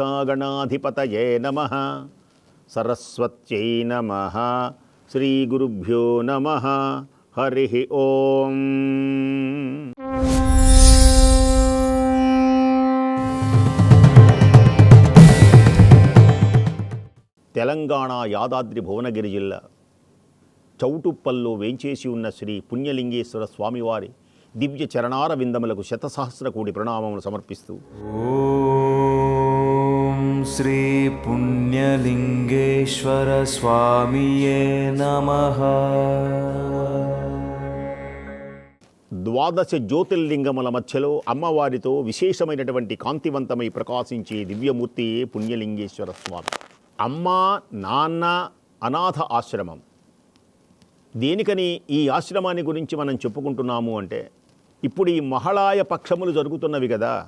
మహాగణాధిపతయే నమ. సరస్వత్యై నమ. శ్రీగురుభ్యో నమ. హరి ఓం. తెలంగాణ యాదాద్రి భువనగిరి జిల్లా చౌటుప్పల్లో వేంచేసి ఉన్న శ్రీ పుణ్యలింగేశ్వర స్వామివారి దివ్య చరణార విందములకు శతసహస్ర కోటి ప్రణామములు సమర్పిస్తూ. श्रीपुण्यलिङ्गेश्वरस्वामिये नमः ద్వాదశ జ్యోతిర్లింగముల మధ్యలో అమ్మవారితో విశేషమైనటువంటి కాంతివంతమై ప్రకాశించే దివ్యమూర్తియే పుణ్యలింగేశ్వర స్వామి అమ్మ నాన్న అనాథ ఆశ్రమం దేనికని ఈ ఆశ్రమాన్ని గురించి మనం చెప్పుకుంటున్నాము అంటే ఇప్పుడు ఈ మహళాయ పక్షములు జరుగుతున్నవి కదా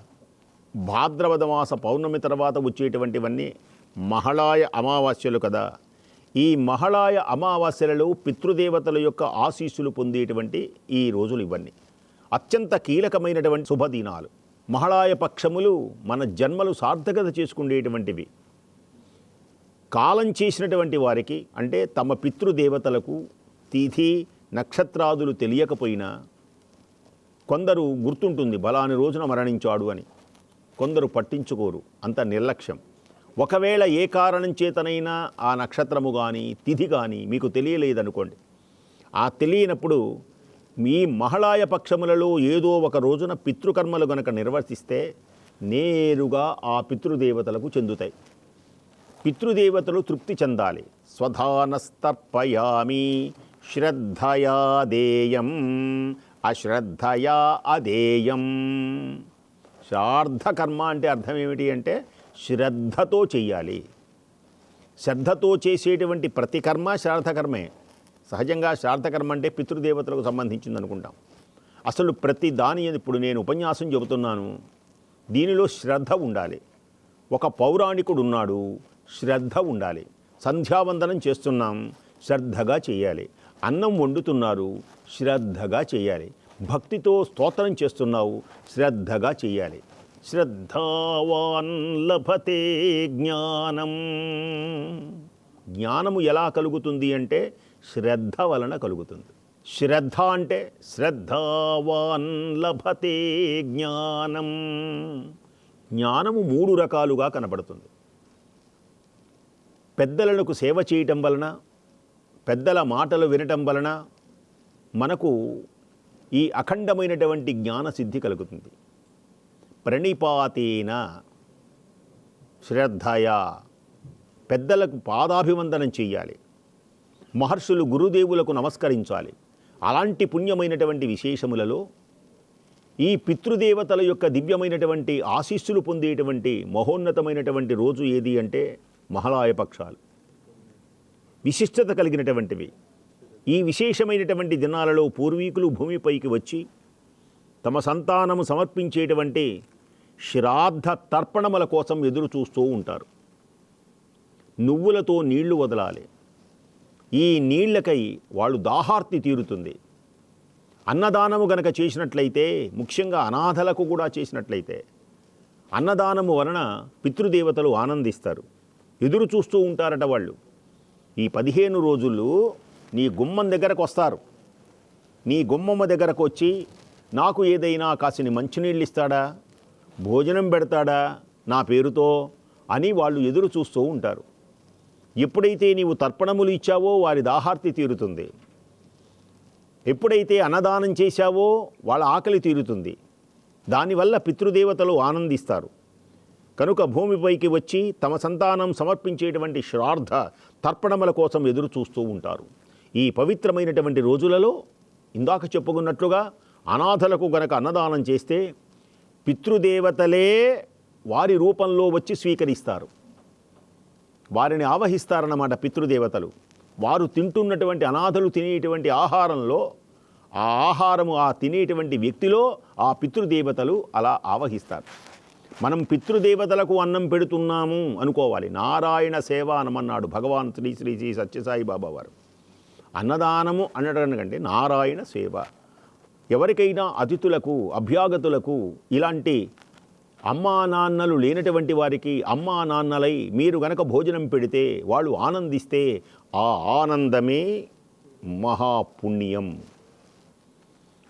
భాద్రపద మాస పౌర్ణమి తర్వాత వచ్చేటువంటివన్నీ మహళాయ అమావాస్యలు కదా. ఈ మహళాయ అమావాస్యలలో పితృదేవతల యొక్క ఆశీస్సులు పొందేటువంటి ఈ రోజులు ఇవన్నీ. అత్యంత కీలకమైనటువంటి శుభదినాలు. మహళాయ పక్షములు మన జన్మలు సార్థకత చేసుకునేటువంటివి కాలం చేసినటువంటి వారికి అంటే తమ పితృదేవతలకు తిథి నక్షత్రాదులు తెలియకపోయినా కొందరు గుర్తుంటుంది బలాని రోజున మరణించాడు అని. కొందరు పట్టించుకోరు. అంత నిర్లక్ష్యం. ఒకవేళ ఏ కారణం చేతనైనా ఆ నక్షత్రము కానీ తిథి కానీ మీకు తెలియలేదనుకోండి. ఆ తెలియనప్పుడు మీ మహళాయ పక్షములలో ఏదో ఒక రోజున పితృకర్మలు గనక నిర్వర్తిస్తే నేరుగా ఆ పితృదేవతలకు చెందుతాయి. పితృదేవతలు తృప్తి చెందాలి. స్వధానస్తర్పయామి శ్రద్ధయా దేయం అశ్రద్ధయా అదేయం. శార్థకర్మ అంటే అర్థం ఏమిటి అంటే శ్రద్ధతో చెయ్యాలి. శ్రద్ధతో చేసేటువంటి ప్రతి కర్మ శ్రాద్ధకర్మే. సహజంగా శార్థకర్మ అంటే పితృదేవతలకు సంబంధించింది అనుకుంటాం. అసలు ప్రతి దాని ఇప్పుడు నేను ఉపన్యాసం చెబుతున్నాను. దీనిలో శ్రద్ధ ఉండాలి. ఒక పౌరాణికుడు ఉన్నాడు. శ్రద్ధ ఉండాలి. సంధ్యావందనం చేస్తున్నాం. శ్రద్ధగా చేయాలి. అన్నం వండుతున్నారు. శ్రద్ధగా చేయాలి. భక్తితో స్తోత్రం చేస్తున్నావు. శ్రద్ధగా చేయాలి. శ్రద్ధావాన్ లభతే జ్ఞానం. జ్ఞానము ఎలా కలుగుతుంది అంటే శ్రద్ధ వలన కలుగుతుంది. శ్రద్ధ అంటే శ్రద్ధావాన్ లభతే జ్ఞానం. జ్ఞానము మూడు రకాలుగా కనబడుతుంది. పెద్దలకు సేవ చేయటం వలన పెద్దల మాటలు వినటం వలన మనకు ఈ అఖండమైనటువంటి జ్ఞాన సిద్ధి కలుగుతుంది. ప్రణిపాతేన శ్రద్ధయా. పెద్దలకు పాదాభివందనం చెయ్యాలి. మహర్షులు గురుదేవులకు నమస్కరించాలి. అలాంటి పుణ్యమైనటువంటి విశేషములలో ఈ పితృదేవతల యొక్క దివ్యమైనటువంటి ఆశీస్సులు పొందేటువంటి మహోన్నతమైనటువంటి రోజు ఏది అంటే మహలాయ పక్షాలు. విశిష్టత కలిగినటువంటివి. ఈ విశేషమైనటువంటి దినాలలో పూర్వీకులు భూమిపైకి వచ్చి తమ సంతానము సమర్పించేటువంటి శ్రాద్ధ తర్పణముల కోసం ఎదురు చూస్తూ ఉంటారు. నువ్వులతో నీళ్ళు వదలాలి. ఈ నీళ్ళకై వాళ్ళు దాహార్తి తీరుతుంది. అన్నదానము గనక చేసినట్లయితే ముఖ్యంగా అనాథలకు కూడా చేసినట్లయితే అన్నదానము వలన పితృదేవతలు ఆనందిస్తారు. ఎదురు చూస్తూ ఉంటారట వాళ్ళు. ఈ పదిహేను రోజులు నీ గుమ్మం దగ్గరకు వస్తారు. నీ గుమ్మమ్మ దగ్గరకు వచ్చి నాకు ఏదైనా కాసిని మంచినీళ్ళు ఇస్తాడా? భోజనం పెడతాడా నా పేరుతో అని వాళ్ళు ఎదురు చూస్తూ ఉంటారు. ఎప్పుడైతే నీవు తర్పణములు ఇచ్చావో వారి దాహార్తి తీరుతుంది. ఎప్పుడైతే అన్నదానం చేశావో వాళ్ళ ఆకలి తీరుతుంది. దానివల్ల పితృదేవతలు ఆనందిస్తారు. కనుక భూమిపైకి వచ్చి తమ సంతానం సమర్పించేటువంటి శ్రార్థ తర్పణముల కోసం ఎదురు చూస్తూ ఉంటారు. ఈ పవిత్రమైనటువంటి రోజులలో ఇందాక చెప్పుకున్నట్లుగా అనాథలకు గనక అన్నదానం చేస్తే పితృదేవతలే వారి రూపంలో వచ్చి స్వీకరిస్తారు. వారిని ఆవహిస్తారన్నమాట పితృదేవతలు. వారు తింటున్నటువంటి అనాథలు తినేటువంటి ఆహారంలో ఆ ఆహారము ఆ తినేటువంటి వ్యక్తిలో ఆ పితృదేవతలు అలా ఆవహిస్తారు. మనం పితృదేవతలకు అన్నం పెడుతున్నాము అనుకోవాలి. నారాయణ సేవ అనమన్నాడు భగవాన్ శ్రీ శ్రీ శ్రీ సత్యసాయి బాబా వారు. అన్నదానము అనడానికంటే నారాయణ సేవ ఎవరికైనా అతిథులకు అభ్యాగతులకు ఇలాంటి అమ్మా నాన్నలు లేనటువంటి వారికి అమ్మా నాన్నలై మీరు గనక భోజనం పెడితే వాళ్ళు ఆనందిస్తే ఆ ఆనందమే మహాపుణ్యం.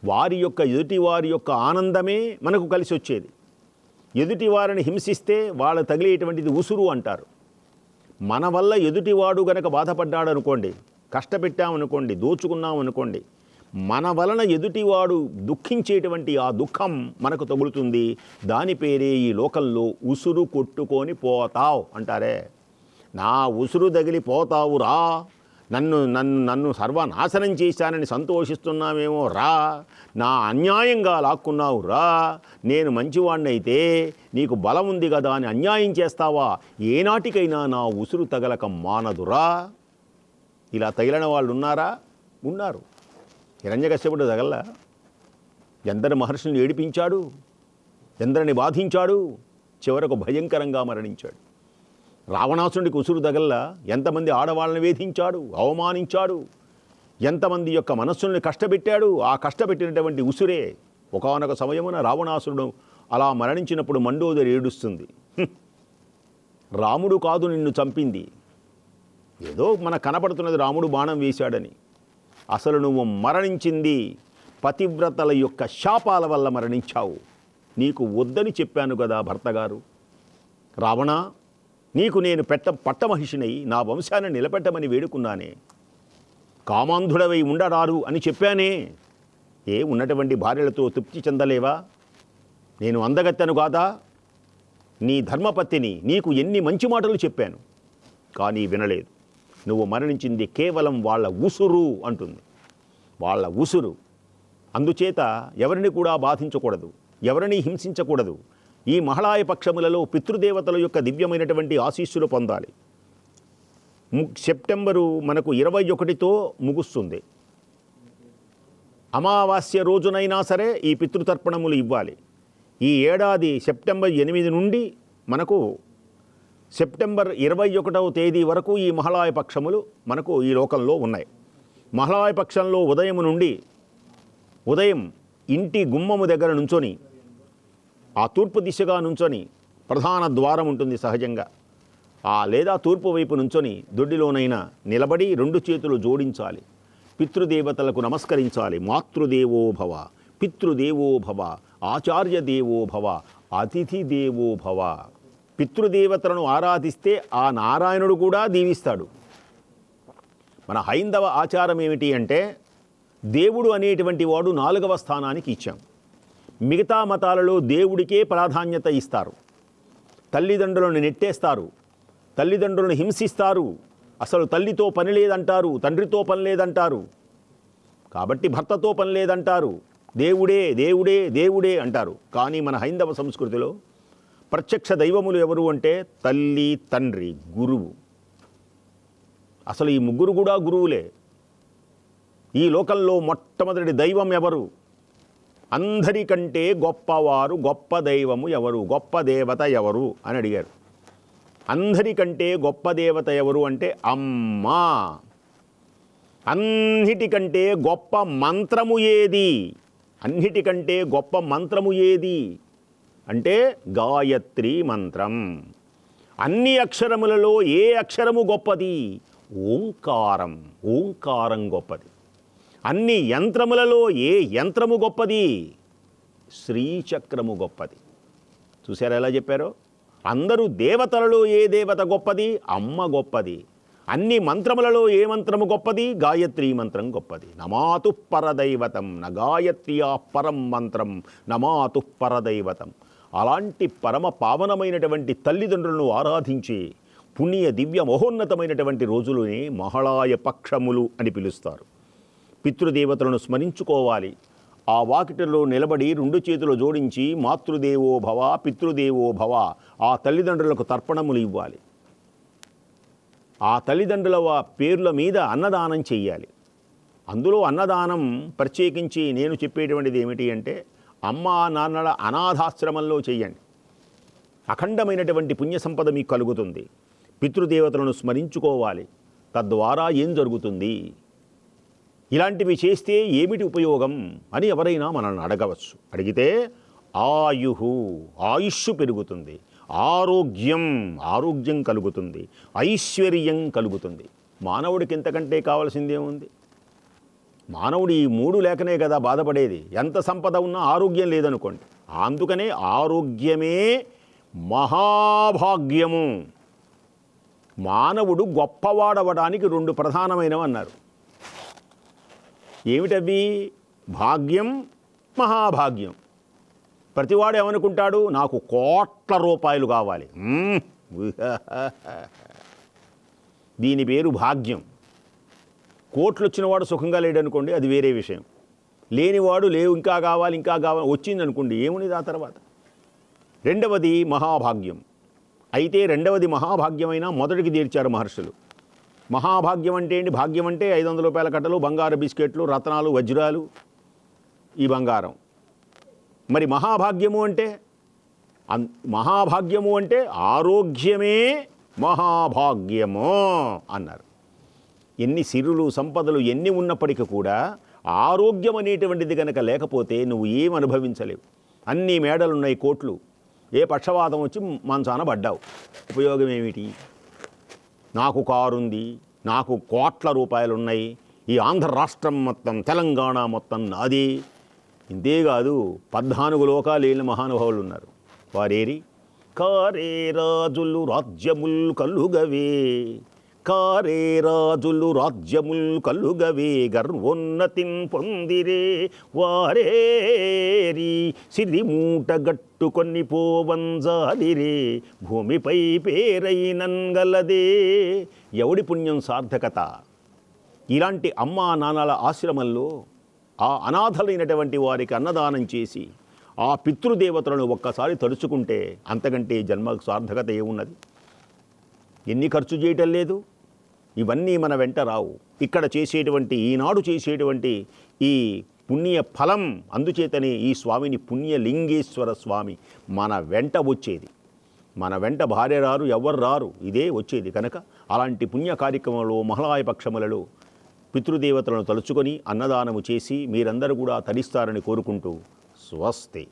వారి యొక్క ఎదుటి వారి యొక్క ఆనందమే మనకు కలిసి వచ్చేది. ఎదుటి వారిని హింసిస్తే వాళ్ళ తగిలేటువంటిది ఉసురు అంటారు. మన వల్ల ఎదుటివాడు గనక బాధపడ్డాడు అనుకోండి కష్టపెట్టామనుకోండి దోచుకున్నామనుకోండి మన వలన ఎదుటివాడు దుఃఖించేటువంటి ఆ దుఃఖం మనకు తగులుతుంది. దాని పేరే ఈ లోకంలో ఉసురు కొట్టుకొని పోతావు అంటారే. నా ఉసురు తగిలిపోతావు రా. నన్ను నన్ను నన్ను సర్వనాశనం చేశానని సంతోషిస్తున్నామేమో రా. నా అన్యాయంగా లాక్కున్నావు రా. నేను మంచివాణ్ణైతే నీకు బలం ఉంది కదా అని అన్యాయం చేస్తావా? ఏనాటికైనా నా ఉసురు తగలక మానదురా. ఇలా తగిలిన వాళ్ళు ఉన్నారా ఉన్నారు. హిరణ్యకశ్యపుడు తగల ఎందరి మహర్షుల్ని ఏడిపించాడు? ఎందరిని బాధించాడు? చివరకు భయంకరంగా మరణించాడు. రావణాసుడికి ఉసురు తగల్ల ఎంతమంది ఆడవాళ్ళని వేధించాడు? అవమానించాడు? ఎంతమంది యొక్క మనస్సుల్ని కష్టపెట్టాడు? ఆ కష్టపెట్టినటువంటి ఉసురే ఒకనొక సమయమున రావణాసురుడు అలా మరణించినప్పుడు మండోదరి ఏడుస్తుంది. రాముడు కాదు నిన్ను చంపింది. ఏదో మన కనపడుతున్నది రాముడు బాణం వేశాడని. అసలు నువ్వు మరణించింది పతివ్రతల యొక్క శాపాల వల్ల మరణించావు. నీకు వద్దని చెప్పాను కదా భర్తగారు రావణ నీకు నేను పెట్ట పట్టమహిషినై నా వంశాన్ని నిలబెట్టమని వేడుకున్నానే. కామాంధుడవై ఉండరారు అని చెప్పానే. ఏ ఉన్నటువంటి భార్యలతో తృప్తి చెందలేవా? నేను అందగత్తెను కాదా? నీ ధర్మపత్తిని నీకు ఎన్ని మంచి మాటలు చెప్పాను. కానీ వినలేదు. నువ్వు మరణించింది కేవలం వాళ్ళ ఉసురు అంటుంది. వాళ్ళ ఉసురు. అందుచేత ఎవరిని కూడా బాధించకూడదు. ఎవరిని హింసించకూడదు. ఈ మహళాయ పక్షములలో పితృదేవతల యొక్క దివ్యమైనటువంటి ఆశీస్సులు పొందాలి. సెప్టెంబరు మనకు ఇరవై ఒకటితో ముగుస్తుంది. అమావాస్య రోజునైనా సరే ఈ పితృతర్పణములు ఇవ్వాలి. ఈ ఏడాది సెప్టెంబర్ ఎనిమిది నుండి మనకు సెప్టెంబర్ ఇరవై ఒకటవ తేదీ వరకు ఈ మహళాయ పక్షములు మనకు ఈ లోకంలో ఉన్నాయి. మహళాయ పక్షంలో ఉదయం నుండి ఉదయం ఇంటి గుమ్మము దగ్గర నుంచొని ఆ తూర్పు దిశగా నుంచొని ప్రధాన ద్వారం ఉంటుంది సహజంగా. ఆ లేదా తూర్పు వైపు నుంచొని దొడ్డిలోనైనా నిలబడి రెండు చేతులు జోడించాలి. పితృదేవతలకు నమస్కరించాలి. మాతృదేవోభవ పితృదేవోభవ ఆచార్య దేవోభవ అతిథి దేవోభవ. పితృదేవతలను ఆరాధిస్తే ఆ నారాయణుడు కూడా దీవిస్తాడు. మన హైందవ ఆచారం ఏమిటి అంటే దేవుడు అనేటువంటి వాడు నాలుగవ స్థానానికి ఇచ్చాం. మిగతా మతాలలో దేవుడికే ప్రాధాన్యత ఇస్తారు. తల్లిదండ్రులను నెట్టేస్తారు. తల్లిదండ్రులను హింసిస్తారు. అసలు తల్లితో పని లేదంటారు తండ్రితో పని లేదంటారు. కాబట్టి భర్తతో పని లేదంటారు. దేవుడే దేవుడే దేవుడే అంటారు. కానీ మన హైందవ సంస్కృతిలో ప్రత్యక్ష దైవములు ఎవరు అంటే తల్లి తండ్రి గురువు. అసలు ఈ ముగ్గురు కూడా గురువులే. ఈ లోకంలో మొట్టమొదటి దైవం ఎవరు? అందరికంటే గొప్పవారు గొప్ప దైవము ఎవరు? గొప్ప దేవత ఎవరు? అని అడిగారు. అందరికంటే గొప్ప దేవత ఎవరు అంటే అమ్మా. అన్నిటికంటే గొప్ప మంత్రము ఏది? అన్నిటికంటే గొప్ప మంత్రము ఏది? అంటే గాయత్రి మంత్రం. అన్ని అక్షరములలో ఏ అక్షరము గొప్పది? ఓంకారం ఓంకారం గొప్పది. అన్ని యంత్రములలో ఏ యంత్రము గొప్పది? శ్రీచక్రము గొప్పది. చూసారా ఎలా చెప్పారో? అందరూ దేవతలలో ఏ దేవత గొప్పది? అమ్మ గొప్పది. అన్ని మంత్రములలో ఏ మంత్రము గొప్పది? గాయత్రి మంత్రం గొప్పది. నమాతు పరదైవతం. న ఆ పరం మంత్రం. నమాతు పరదైవతం. అలాంటి పరమ పావనమైనటువంటి తల్లిదండ్రులను ఆరాధించి పుణ్య దివ్య మహోన్నతమైనటువంటి రోజులని మహళాయ పక్షములు అని పిలుస్తారు. పితృదేవతలను స్మరించుకోవాలి. ఆ వాకిటలో నిలబడి రెండు చేతులు జోడించి మాతృదేవో భవ పితృదేవో భవ ఆ తల్లిదండ్రులకు తర్పణములు ఇవ్వాలి. ఆ తల్లిదండ్రుల పేర్ల మీద అన్నదానం చెయ్యాలి. అందులో అన్నదానం ప్రత్యేకించి నేను చెప్పేటువంటిది ఏమిటి అంటే అమ్మా నాన్నల అనాథాశ్రమంలో చేయండి. అఖండమైనటువంటి పుణ్య సంపద మీకు కలుగుతుంది. పితృదేవతలను స్మరించుకోవాలి. తద్వారా ఏం జరుగుతుంది? ఇలాంటివి చేస్తే ఏమిటి ఉపయోగం అని ఎవరైనా మనల్ని అడగవచ్చు. అడిగితే ఆయుహు ఆయుష్ పెరుగుతుంది. ఆరోగ్యం ఆరోగ్యం కలుగుతుంది. ఐశ్వర్యం కలుగుతుంది. మానవుడికి ఇంతకంటే కావాల్సిందేముంది? మానవుడు ఈ మూడు లేకనే కదా బాధపడేది. ఎంత సంపద ఉన్నా ఆరోగ్యం లేదనుకోండి. అందుకనే ఆరోగ్యమే మహాభాగ్యము. మానవుడు గొప్పవాడవడానికి రెండు ప్రధానమైనవి అన్నారు. ఏమిటవి? భాగ్యం మహాభాగ్యం. ప్రతివాడు ఏమనుకుంటాడు? నాకు కోట్ల రూపాయలు కావాలి. దీని పేరు భాగ్యం. కోట్లు వచ్చినవాడు సుఖంగా లేడనుకోండి అది వేరే విషయం. లేనివాడు లేవు ఇంకా కావాలి ఇంకా కావాలి వచ్చిందనుకోండి ఏమునిది ఆ తర్వాత? రెండవది మహాభాగ్యం. అయితే రెండవది మహాభాగ్యమైన మొదటికి తీర్చారు మహర్షులు. మహాభాగ్యం అంటే ఏంటి? భాగ్యం అంటే ఐదు వందల రూపాయల కట్టలు బంగారు బిస్కెట్లు రత్నాలు వజ్రాలు ఈ బంగారం. మరి మహాభాగ్యము అంటే? అన్ మహాభాగ్యము అంటే ఆరోగ్యమే మహాభాగ్యము అన్నారు. ఎన్ని సిరులు సంపదలు ఎన్ని ఉన్నప్పటికీ కూడా ఆరోగ్యం అనేటువంటిది కనుక లేకపోతే నువ్వు ఏం అనుభవించలేవు. అన్ని మేడలున్నాయి కోట్లు. ఏ పక్షవాతం వచ్చి మంచాన పడ్డావు. ఉపయోగం ఏమిటి? నాకు కారుంది నాకు కోట్ల రూపాయలు ఉన్నాయి ఈ ఆంధ్ర రాష్ట్రం మొత్తం తెలంగాణ మొత్తం నాది. ఇంతేకాదు పద్నాలుగు లోకాలు వెళ్ళిన మహానుభావులు ఉన్నారు వారేరి? కారే రాజులు రాజ్యముల్ కలుగవే. కారే రాజులు రాజ్యముల్ కలుగవే గర్వోన్నతిన్ పొందిరే వారేరి. సిరి మూట గట్టుకొని పోవంజాదిరే భూమిపై పేరైనంగలదే ఎవడి పుణ్యం సార్థకత? ఇలాంటి అమ్మా నాన్నల ఆశ్రమంలో ఆ అనాథలైనటువంటి వారికి అన్నదానం చేసి ఆ పితృదేవతలను ఒక్కసారి తలుచుకుంటే అంతకంటే జన్మకు సార్థకత ఏమున్నది? ఎన్ని ఖర్చు చేయటం లేదు? ఇవన్నీ మన వెంట రావు. ఇక్కడ చేసేటువంటి ఈనాడు చేసేటువంటి ఈ పుణ్య ఫలం అందుచేతనే ఈ స్వామిని పుణ్యలింగేశ్వర స్వామి మన వెంట వచ్చేది. మన వెంట భార్య రారు ఎవరు రారు ఇదే వచ్చేది కనుక అలాంటి పుణ్య కార్యక్రమంలో మహళాయ పక్షములలో పితృదేవతలను తలుచుకొని అన్నదానము చేసి మీరందరూ కూడా తరిస్తారని కోరుకుంటూ స్వస్తి.